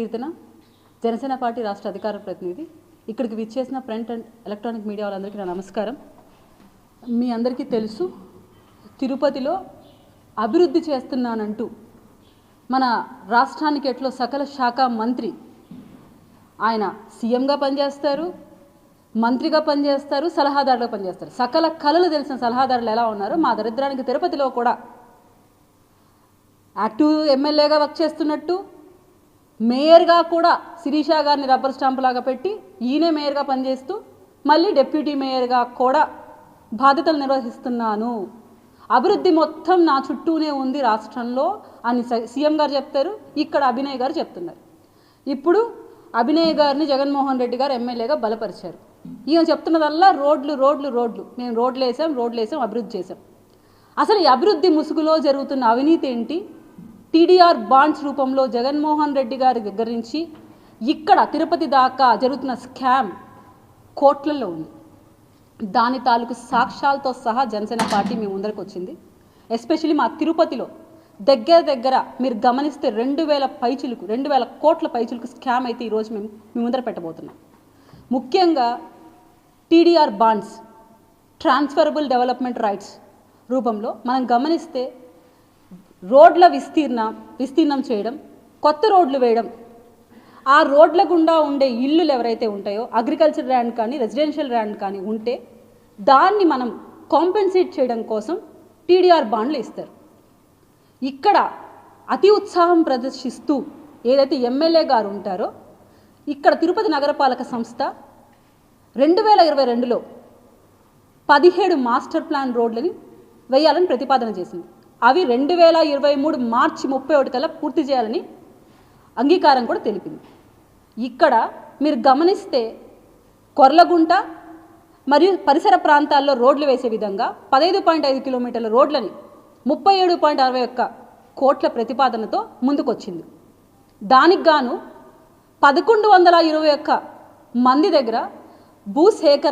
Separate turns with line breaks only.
కీర్తన Janasena party రాష్ట్ర అధికార ప్రతినిధి. ఇక్కడికి విచ్చేసిన ప్రింట్ అండ్ ఎలక్ట్రానిక్ మీడియా వాళ్ళందరికీ నా నమస్కారం. మీ అందరికీ తెలుసు తిరుపతిలో అభివృద్ధి చేస్తున్నానంటూ మన రాష్ట్రానికి ఎట్లో సకల శాఖ మంత్రి ఆయన సీఎంగా పనిచేస్తారు మంత్రిగా పనిచేస్తారు సలహాదారుగా పనిచేస్తారు. సకల కళలు తెలిసిన సలహాదారులు ఎలా ఉన్నారో మా దరిద్రానికి తిరుపతిలో కూడా యాక్టివ్ ఎమ్మెల్యేగా వర్క్ చేస్తున్నట్టు మేయర్గా కూడా శిరీష గారిని రబ్బర్ స్టాంప్ లాగా పెట్టి ఈయనే మేయర్గా పనిచేస్తూ మళ్ళీ డిప్యూటీ మేయర్గా కూడా బాధ్యతలు నిర్వహిస్తున్నాను. అభివృద్ధి మొత్తం నా చుట్టూనే ఉంది రాష్ట్రంలో అని స- సీఎం గారు చెప్తారు ఇక్కడ అభినయ్ గారు చెప్తున్నారు. ఇప్పుడు అభినయ్ గారిని జగన్మోహన్ రెడ్డి గారు ఎమ్మెల్యేగా బలపరిచారు. ఈయన చెప్తున్నదల్లా రోడ్లు రోడ్లు రోడ్లు. మేము రోడ్లు వేసాం రోడ్లు వేసాం అభివృద్ధి చేసాం. అసలు ఈ అభివృద్ధి ముసుగులో జరుగుతున్న అవినీతి ఏంటి? టీడీఆర్ బాండ్స్ రూపంలో జగన్మోహన్ రెడ్డి గారి దగ్గర నుంచి ఇక్కడ తిరుపతి దాకా జరుగుతున్న స్కామ్ కోట్లలో ఉంది. దాని తాలూకు సాక్ష్యాలతో సహా జనసేన పార్టీ మీ ముందరకు వచ్చింది. ఎస్పెషల్లీ మా తిరుపతిలో దగ్గర దగ్గర మీరు గమనిస్తే రెండు వేల పైచులకు రెండు వేల కోట్ల పైచులకు స్కామ్ అయితే ఈరోజు మేము మీ ముందర పెట్టబోతున్నాం. ముఖ్యంగా TDR bonds transferable development rights రూపంలో మనం గమనిస్తే రోడ్ల విస్తీర్ణ విస్తీర్ణం చేయడం కొత్త రోడ్లు వేయడం. ఆ రోడ్ల గుండా ఉండే ఇల్లులు ఎవరైతే ఉంటాయో అగ్రికల్చర్ ల్యాండ్ కానీ రెసిడెన్షియల్ ల్యాండ్ కానీ ఉంటే దాన్ని మనం కాంపెన్సేట్ చేయడం కోసం టీడీఆర్ బాండ్లు ఇస్తారు. ఇక్కడ అతి ఉత్సాహం ప్రదర్శిస్తూ ఏదైతే ఎమ్మెల్యే గారు ఉంటారో ఇక్కడ తిరుపతి నగరపాలక సంస్థ రెండు వేల ఇరవై రెండులో పదిహేడు మాస్టర్ ప్లాన్ రోడ్లని వేయాలని ప్రతిపాదన చేసింది. అవి రెండు వేల ఇరవై మూడు మార్చి ముప్పై ఒకటి కల్లా పూర్తి చేయాలని అంగీకారం కూడా తెలిపింది. ఇక్కడ మీరు గమనిస్తే కొర్లగుంట మరియు పరిసర ప్రాంతాల్లో రోడ్లు వేసే విధంగా పదహైదు పాయింట్ ఐదు కిలోమీటర్ల రోడ్లని ముప్పై ఏడు పాయింట్ అరవై ఒక్క కోట్ల ప్రతిపాదనతో ముందుకొచ్చింది. దానికి గాను పదకొండు వందల ఇరవై ఒక్క మంది దగ్గర భూసేకరణ